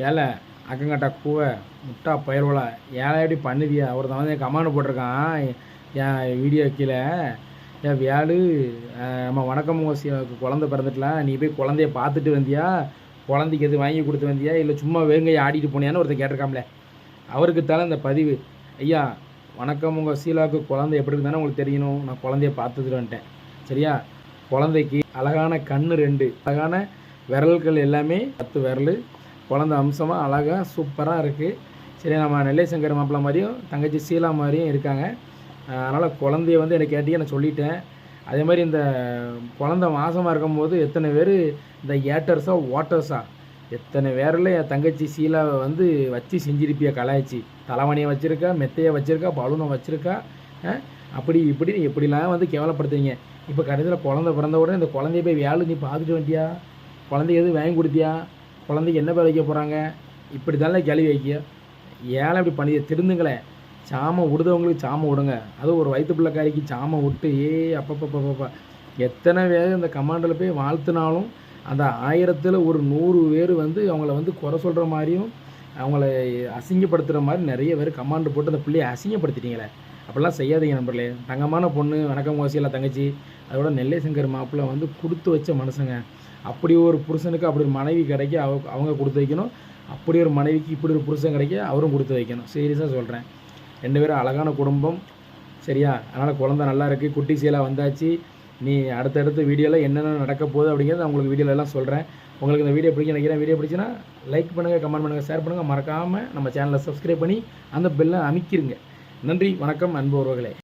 ஏழை அக்கங்கட்டா கூவை முட்டா பயிர்வல ஏழை எப்படி பண்ணுதியா தான் வந்து கமாண்டு போட்டிருக்கான். என் வீடியோ கீழே. என் வியாழு நம்ம வணக்கம் ஓசியாவுக்கு குழந்தை பிறந்துட்டலாம் நீ போய் குழந்தைய பார்த்துட்டு வந்தியா? குழந்தைக்கு எது வாங்கி கொடுத்து வந்தியா? இல்லை சும்மா வேங்கையை ஆடிட்டு போனியான்னு ஒருத்தர் கேட்டிருக்காம்ல அவருக்கு தலை இந்த பதிவு. ஐயா வணக்கம் உங்கள் சீலாவுக்கு குழந்தை எப்படி இருந்தானே உங்களுக்கு தெரியணும்? நான் குழந்தைய பார்த்துட்டு வந்துட்டேன் சரியா? குழந்தைக்கு அழகான கண் ரெண்டு. அழகான விரல்கள் எல்லாமே பத்து விரல். குழந்த அம்சமாக அழகாக சூப்பராக இருக்குது சரி நம்ம நெல்லை சங்கர் மாப்பிள்ள மாதிரியும் தங்கச்சி சீலா மாதிரியும் இருக்காங்க. அதனால் குழந்தைய வந்து எனக்கு கேட்டீங்க நான் சொல்லிட்டேன். அதே மாதிரி இந்த குழந்த மாதமாக இருக்கும்போது எத்தனை பேர் இந்த ஏட்டர்ஸா வாட்டர்ஸா எத்தனை பேரில் என் தங்கச்சி சீலாவை வந்து வச்சு செஞ்சிருப்பிய? கலாய்ச்சி. தலைவணியை வச்சுருக்கா மெத்தையை வச்சுருக்கா பலூனை வச்சுருக்கா? அப்படி இப்படி எப்படிலாம் வந்து கேவலப்படுத்துறீங்க? இப்போ கடைசியில் குழந்த பிறந்த உடனே இந்த குழந்தைய போய் வேலை நீ பார்த்துட்டு வேண்டியா? குழந்தைய எதுவும் வாங்கி கொடுத்தியா? குழந்தைக்கு என்ன பேர் வைக்க போகிறாங்க இப்படி தானே கேள்வி வைக்க ஏன் இப்படி பண்ணி திருந்துங்களேன் சாமம் விடுதவங்களுக்கு சாமம் விடுங்க அதுவும் ஒரு வயிற்று பிள்ளைக்காரிக்கு சாமம் விட்டு ஏ அப்பப்பப்பப்பா எத்தனை பேர் இந்த கமாண்டில் போய் வாழ்த்துனாலும் அந்த ஆயிரத்தில் ஒரு நூறு பேர் வந்து அவங்கள வந்து குறை சொல்கிற மாதிரியும் அவங்கள அசிங்கப்படுத்துகிற மாதிரி நிறைய பேர் கமாண்டு போட்டு அந்த பிள்ளையை அசிங்கப்படுத்திட்டீங்களே. அப்படிலாம் செய்யாதீங்க நம்பர்களே தங்கமான பொண்ணு வணக்கம் கோசியில் தங்கச்சி. அதோட நெல்லை சங்கர் மாப்பிள்ளை வந்து கொடுத்து வச்ச மனுஷங்க அப்படி ஒரு புருஷனுக்கு அப்படி ஒரு மனைவி கிடைக்க அவ அவங்க கொடுத்து வைக்கணும். அப்படி ஒரு மனைவிக்கு இப்படி ஒரு புருஷன் கிடைக்க அவரும் கொடுத்து வைக்கணும். சீரியஸாக சொல்கிறேன் ரெண்டு பேரும் அழகான குடும்பம். சரியா? அதனால் குழந்தை நல்லா இருக்குது குட்டி சீலாக வந்தாச்சு. நீ அடுத்தடுத்த வீடியோவில் என்னென்ன நடக்க போகுது அப்படிங்கிறத உங்களுக்கு வீடியோலலாம் சொல்கிறேன் உங்களுக்கு இந்த வீடியோ பிடிக்க நினைக்கிறேன். வீடியோ பிடிச்சினா லைக் பண்ணுங்கள் கமெண்ட் பண்ணுங்கள் ஷேர் பண்ணுங்கள் மறக்காமல் நம்ம சேனலை சப்ஸ்கிரைப் பண்ணி அந்த பெல்லை அமைக்கிருங்க. நன்றி வணக்கம் அன்பு உறவுகளே.